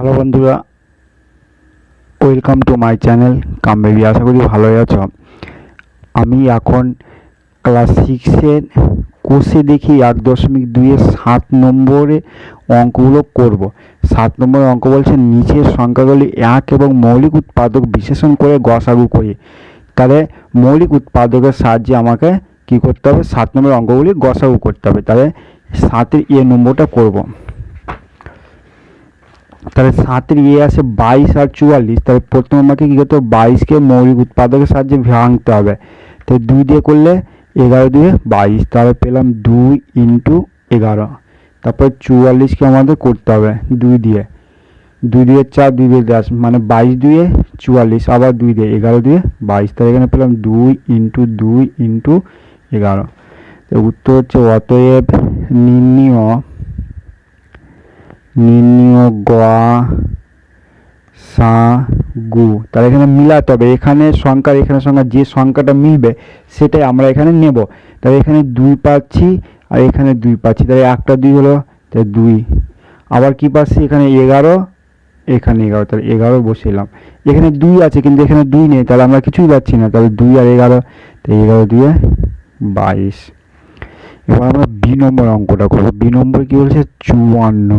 Hello বন্ধুরা welcome to my channel কামবেবি। আশা করি ভালোই আছো। আমি এখন ক্লাস সিক্সের কোষে দেখি এক দশমিক দুইয়ের সাত নম্বরে অঙ্কগুলো করব। সাত নম্বরের অঙ্ক বলছে, নিচের সংখ্যাগুলি এক এবং মৌলিক উৎপাদক বিশেষণ করে গসাগু করি। তাহলে মৌলিক উৎপাদকের সাহায্যে আমাকে কি করতে হবে? সাত নম্বরের অঙ্কগুলি গসাগু করতে হবে। তাহলে সাতের এ নম্বরটা করব। তাহলে সাতের ইয়ে আসে বাইশ আর চুয়াল্লিশ। তাহলে প্রথম আমাকে কী করতে হবে? বাইশকে মৌলিক উৎপাদকের সাহায্যে ভাঙতে হবে। তো দুই দিয়ে করলে এগারো দিয়ে বাইশ। তাহলে পেলাম দুই ইন্টু এগারো। তারপর চুয়াল্লিশকে আমাদের করতে হবে দুই দিয়ে। দুই দিয়ে চার, দুই দিয়ে দশ। মানে বাইশ দুয়ে চুয়াল্লিশ, আবার দুই দিয়ে এগারো দিয়ে বাইশ। তাহলে এখানে পেলাম দুই ইন্টু দুই ইন্টু এগারো। উত্তর হচ্ছে অতএব নির্ণীয় গা সা গু তাহলে এখানে মিলাতে হবে। এখানে সংখ্যার এখানে সংখ্যা, যে সংখ্যাটা মিলবে সেটাই আমরা এখানে নেব। তাহলে এখানে দুই পাচ্ছি আর এখানে দুই পাচ্ছি। তাহলে একটা দুই হলো, তাহলে দুই। আবার কি পাচ্ছি? এখানে এগারো এখানে এগারো। তাহলে এগারো বসিলাম। এখানে দুই আছে, কিন্তু এখানে দুই নেই। তাহলে আমরা কিছুই পাচ্ছি না। তাহলে দুই আর এগারো তাই এগারো দুয়ে বাইশ। এবার আমরা বি নম্বর অঙ্কটা করব। বি নম্বর কি বলছে? চুয়ান্ন।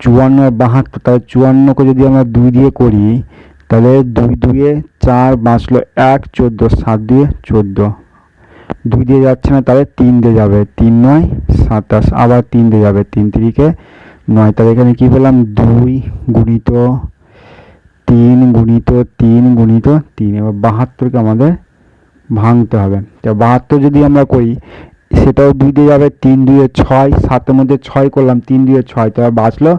চুয়ান্ন আর বাহাত্তর, তাহলে চুয়ান্নকে যদি আমরা দুই দিয়ে করি, তাহলে দুই দুয়ে চার বাঁচলো এক, চোদ্দ, সাত দিয়ে চোদ্দ। দুই দিয়ে যাচ্ছে না, তাহলে তিন দিয়ে যাবে। তিন নয়, সাতাশ, আবার তিন দিয়ে যাবে। তিন তিরিকে নয়, তাহলে এখানে কি পেলাম? দুই গুণিত তিন গুণিত তিন গুণিত তিন। এবার বাহাত্তরকে আমাদের ভাঙতে হবে। তা বাহাত্তর যদি আমরা করি সেটাও দুই দিয়ে যাবে, তিন দুয়ে ছয়, সাতের মধ্যে ছয় করলাম, তিন দুয়ে ছয়। তো বাঁচলো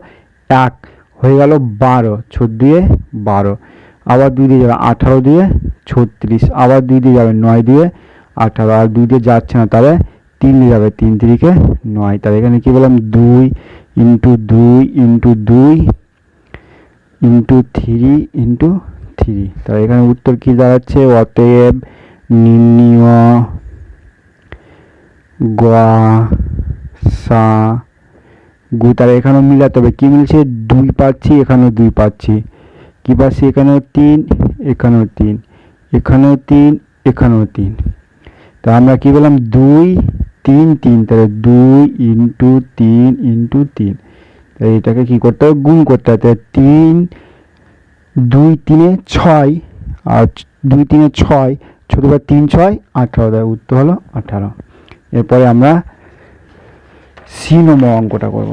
এক, হয়ে গেল বারো ছোট দিয়ে বারো। আবার দুই দিয়ে যাবে আঠারো দিয়ে ছত্রিশ, আবার দুই দিয়ে যাবে নয় দিয়ে আঠারো। আর দুই দিয়ে যাচ্ছে না তাহলে তিন দিয়ে যাবে তিন তিরিকে নয়। তাহলে এখানে কী বললাম? দুই ইন্টু দুই ইন্টু দুই ইন্টু থ্রি ইন্টু থ্রি। তাহলে এখানে উত্তর কি দাঁড়াচ্ছে? অতএব নির্ণীয় গা সা গু তাহলে এখানেও মিলাতে হবে কী মিলছে? দুই পাচ্ছি, এখানেও দুই পাচ্ছি। কী পাচ্ছি? এখানেও তিন এখানেও তিন। এখানেও তিন এখানেও তিন। তা আমরা কী বললাম? দুই, তিন তিন। তাহলে দুই ইন্টু তিন ইন্টু তিন। তাহলে এটাকে কী করতে হবে? গুণ করতে হবে। তাহলে তিন, দুই তিনে ছয়, আর দুই তিনে ছয় ছোটোবার তিন ছয়, আঠারো। তাহলে উত্তর হলো আঠারো। এরপরে আমরা সি নম্বর অঙ্কটা করব।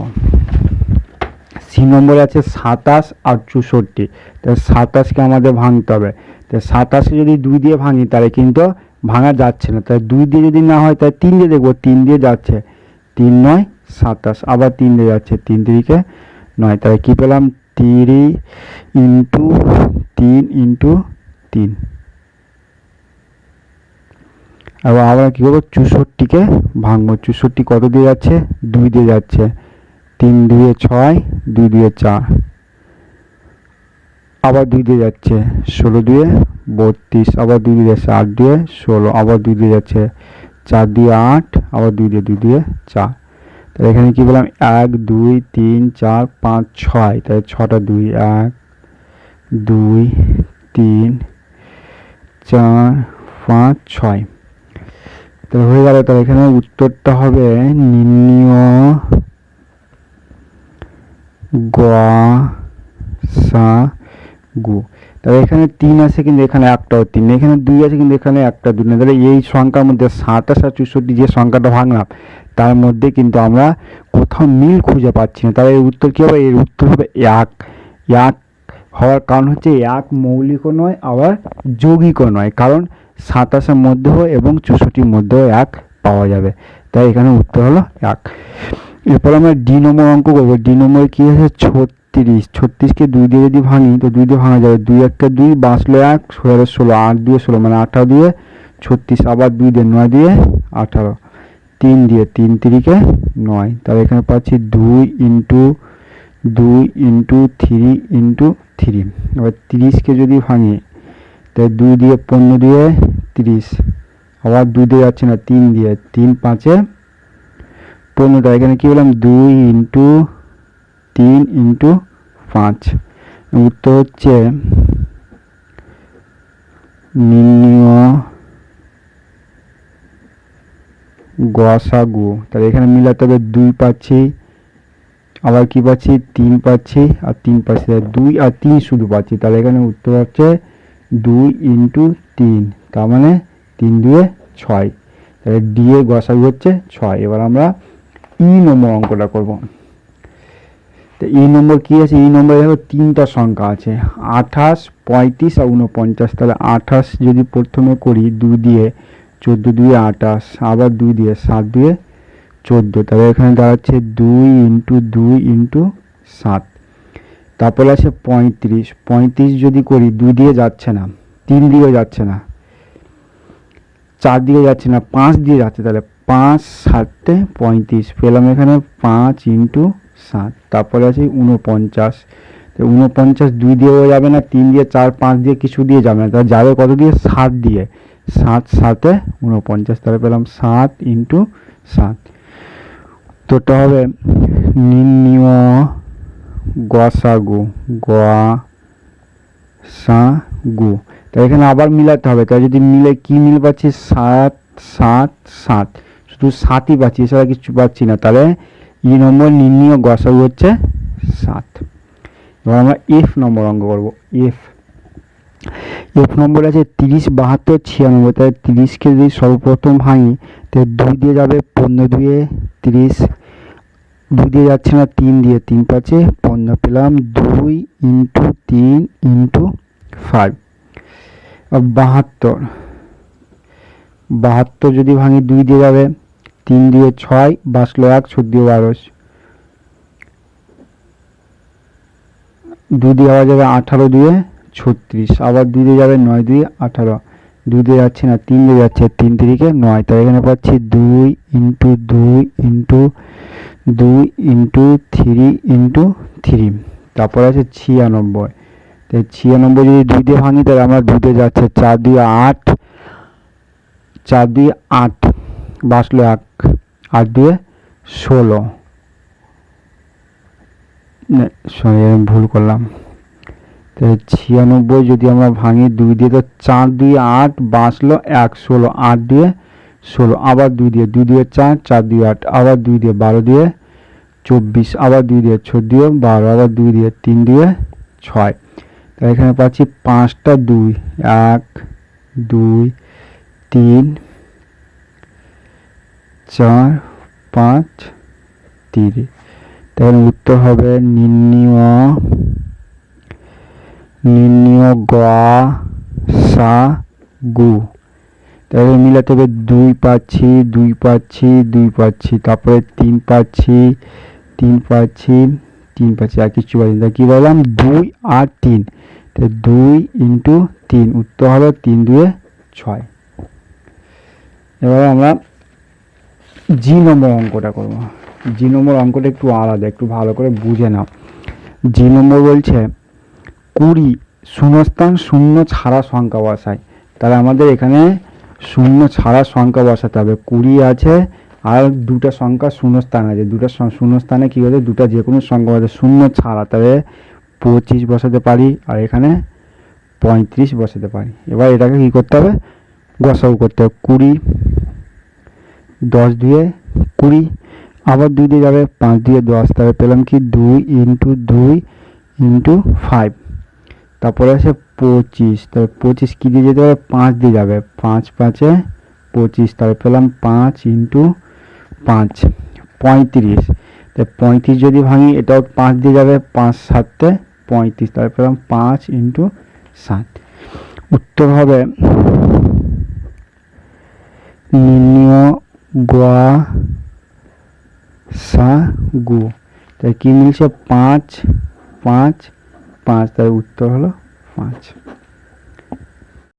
সি নম্বরে আছে সাতাশ আর চৌষট্টি। তাহলে সাতাশকে আমাদের ভাঙতে হবে। তো সাতাশে যদি দুই দিয়ে ভাঙি, তাহলে কিন্তু ভাঙা যাচ্ছে না। তাহলে দুই দিয়ে যদি না হয়, তাহলে তিন দিয়ে দেখব, তিন দিয়ে যাচ্ছে। তিন নয়, সাতাশ। আবার তিন দিয়ে যাচ্ছে, তিন তিরিকে নয়। তাহলে কী পেলাম? তিরি ইন্টু তিন ইন্টু তিন। এবার আমরা কী করব? চৌষট্টিকে ভাঙবো। চৌষট্টি কত দিয়ে যাচ্ছে? দুই দিয়ে যাচ্ছে। তিন দুয়ে ছয়, দুই দুয়ে চার। আবার দুই দিয়ে যাচ্ছে। ষোলো দুয়ে বত্রিশ, আবার দুই দিয়ে যাচ্ছে আট দিয়ে ষোলো, আবার দুই দিয়ে যাচ্ছে চার দিয়ে আট, আবার দুই দিয়ে দুই দিয়ে চার। তাহলে এখানে কি বললাম? এক, দুই, তিন, চার, পাঁচ, ছয়। তাহলে ছটা দুই, এক, দুই, তিন, চার, পাঁচ, ছয়। তাহলে হয়ে গেল, তাহলে এখানে উত্তরটা হবে নির্ণীয় গ সা গু তাহলে এখানে তিন আছে কিন্তু এখানে একটাও তিন। এখানে দুই আছে কিন্তু এখানে একটা দুই নেই তাহলে এই সংখ্যার মধ্যে সাতাশ আর চৌষট্টি যে সংখ্যাটা ভাঙলাম, তার মধ্যে কিন্তু আমরা কোথাও মিল খুঁজে পাচ্ছি না। তাহলে এর উত্তর কী হবে? এর উত্তর হবে এক। এক হওয়ার কারণ হচ্ছে এক মৌলিকও নয়, আবার যৌগিকও নয়। কারণ সাতাশের মধ্যেও এবং চৌষট্টির মধ্যেও এক পাওয়া যাবে। তাই এখানে উত্তর হলো এক। এরপর আমরা ডি নম্বর অঙ্ক করব। ডি নম্বরে কী আছে? ছত্রিশ। ছত্রিশকে দুই দিয়ে যদি ভাঙি, তো দুই দিয়ে ভাঙা যাবে। দুই একটা দুই বাঁচলো এক ষোলো ষোলো, আট দিয়ে ষোলো মানে আঠারো দিয়ে। ছত্রিশ আবার দুই দিয়ে নয় দিয়ে আঠারো। তিন দিয়ে তিন তিরিকে নয়। তাহলে এখানে পাচ্ছি দুই ইন্টু দুই ইন্টু থ্রি ইন্টু থ্রি। এবার তিরিশকে যদি ভাঙি তাহলে দুই দিয়ে পনেরো দিয়ে তিরিশ। আবার দুই দিয়ে যাচ্ছে না, তিন দিয়ে, তিন পাঁচে পনেরোটা এখানে কী বললাম? দুই ইন্টু তিন ইন্টু পাঁচ। উত্তর হচ্ছে গসাগু তাহলে এখানে মিলাতে হবে দুই পাচ্ছি, আবার কি পাচ্ছি? তিন পাচ্ছি আর তিন পাচ্ছি। দুই আর তিন শুধু পাচ্ছি। তাহলে এখানে উত্তর হচ্ছে দুই ইন্টু তিন, তার মানে তিন দুয়ে ছয়। তাহলে ডি এর গসাগু হচ্ছে ছয়। এবার আমরা ই নম্বর অঙ্কটা করব। তো ই নম্বর কী আছে? ই নম্বরে দেখো তিনটা সংখ্যা আছে। আঠাশ, পঁয়ত্রিশ আর উনপঞ্চাশ তাহলে আঠাশ যদি প্রথমে করি, দু দিয়ে চোদ্দ দুয়ে আঠাশ, আবার দুই দিয়ে সাত দুয়ে চোদ্দ। তাহলে এখানে দাঁড়াচ্ছে দুই ইন্টু দুই ইন্টু সাত। তারপরে আছে পঁয়ত্রিশ। পঁয়ত্রিশ যদি করি, দুই দিয়ে যাচ্ছে না। তিন দিকে যাচ্ছে না। চার দিকে যাচ্ছে না। পাঁচ দিয়ে যাচ্ছে। তাহলে পাঁচ সাতে পঁয়ত্রিশ। পেলাম এখানে পাঁচ ইন্টু সাত। তারপরে আছে উনপঞ্চাশ তো উনপঞ্চাশ দুই দিয়েও যাবে না, তিন দিয়ে চার, পাঁচ দিয়ে কিছু দিয়ে যাবে না। তাহলে যাবে কত দিয়ে? সাত দিয়ে। সাত সাতে উনপঞ্চাশ তাহলে পেলাম সাত ইন্টু সাত। তোটা হবে নির্ণয় গসাগু গোয়া সা গু তাই এখানে আবার মিলাতে হবে তাই যদি মিলে, কি মিল পাচ্ছি? সাত সাত সাত। শুধু সাতই পাচ্ছি, এছাড়া কিছু পাচ্ছি না। তাহলে ই নম্বর নির্ণয় গসাগু হচ্ছে সাত। এবার আমরা এফ নম্বর অঙ্ক করব, এফ। এফ নম্বর আছে তিরিশ, বাহাত্তর, ছিয়ানব্বই। তাই তিরিশকে যদি সর্বপ্রথম ভাঙি, তাহলে দুই দিয়ে যাবে পনেরো দুয়ে তিরিশ দুই দিয়ে যাচ্ছে না, তিন দিয়ে, তিন পাচ্ছে পনেরো পেলাম দুই ইন্টু তিন ইন্টু ফাইভ। বাহাত্তর বাহাত্তর যদি ভাঙি দুই দিয়ে যাবে, তিন দিয়ে ছয়, বাঁচলো এক, চোদ্দ বারো। দুই দিয়ে আবার যাবে আঠারো দিয়ে ছত্রিশ, আবার দুই দিয়ে যাবে নয় দিয়ে আঠারো। দুই দিয়ে যাচ্ছে না, তিন দিয়ে যাচ্ছে, তিন তিরিকে নয়। তাই এখানে পাচ্ছি দুই ইন্টু দুই ইন্টু দুই ইন্টু থ্রি ইন্টু থ্রি। তারপর আছে ছিয়ানব্বই। তাই ছিয়ানব্বই যদি দুই দিয়ে ভাঙি, তাহলে আমরা দুই দিয়ে যাচ্ছে চার দুই আট। চার দুই আট বাঁচলো এক, আট দুয়ে ষোলো। সরি, আমি ভুল করলাম। তাহলে ছিয়ানব্বই যদি আমরা ভাঙি দুই দিয়ে, তো চার দুই আট বাঁচলো এক, ষোলো, আট দিয়ে ষোলো, আবার দুই দিয়ে দুই দিয়ে চার চার দুই আট, আবার দুই দিয়ে বারো দিয়ে চব্বিশ, আবার দুই দিয়ে চোদ্দ দিয়ে বারো, আবার দুই দিয়ে তিন দিয়ে ছয়। তাহলে এখানে পাচ্ছি পাঁচটা দুই, এক, দুই, তিন, চার, পাঁচ তিরিশ তাহলে উত্তর হবে নির্ণয় নির্ণয় গ, সা, গু। তাহলে মিলাতে হবে দুই পাচ্ছি দুই পাচ্ছি দুই পাচ্ছি, তারপরে তিন পাচ্ছি তিন পাচ্ছি তিন পাচ্ছি, আর কিছু পাচ্ছি তা কী বললাম? দুই আর তিন। তো দুই ইন্টু তিন, উত্তর হলো তিন দুয়ে ছয়। এবারে আমরা জি নম্বর অঙ্কটা করব। জি নম্বর অঙ্কটা একটু আলাদা, একটু ভালো করে বুঝে নাও। জি নম্বর বলছে, কুড়ি শূন্যস্থান শূন্য ছাড়া সংখ্যা বসায়। তাহলে আমাদের এখানে শূন্য ছাড়া সংখ্যা বসাতে হবে। কুড়ি আছে আর দুটো সংখ্যা শূন্যস্থান আছে। দুটো শূন্যস্থানে কী হচ্ছে দুটো যে কোনো সংখ্যা বসে শূন্য ছাড়া তাহলে পঁচিশ বসাতে পারি আর এখানে পঁয়ত্রিশ বসাতে পারি। এবার এটাকে কী করতে হবে? গসাগু করতে হবে। কুড়ি, দশ দিয়ে কুড়ি, আবার দুই দিয়ে যাবে পাঁচ দিয়ে দশ। তাহলে পেলাম কি? দুই ইন্টু দুই ইন্টু ফাইভ। তারপরে আছে পঁচিশ, তাহলে পঁচিশ কী দিয়ে যেতে হবে? পাঁচ দিয়ে যাবে। পাঁচ পাঁচে পঁচিশ, তাহলে পেলাম পাঁচ ইন্টু পাঁচ, পঁয়ত্রিশ। তাহলে পঁয়ত্রিশ যদি ভাঙি, এটাও পাঁচ দিয়ে যাবে, পাঁচ সাতে পঁয়ত্রিশ, তাহলে পেলাম পাঁচ ইন্টু সাত। উত্তর হবে গোয়া সা গু। তাই কি মিলছে? পাঁচ পাঁচ পাঁচ তাই উত্তর হলো পাঁচ।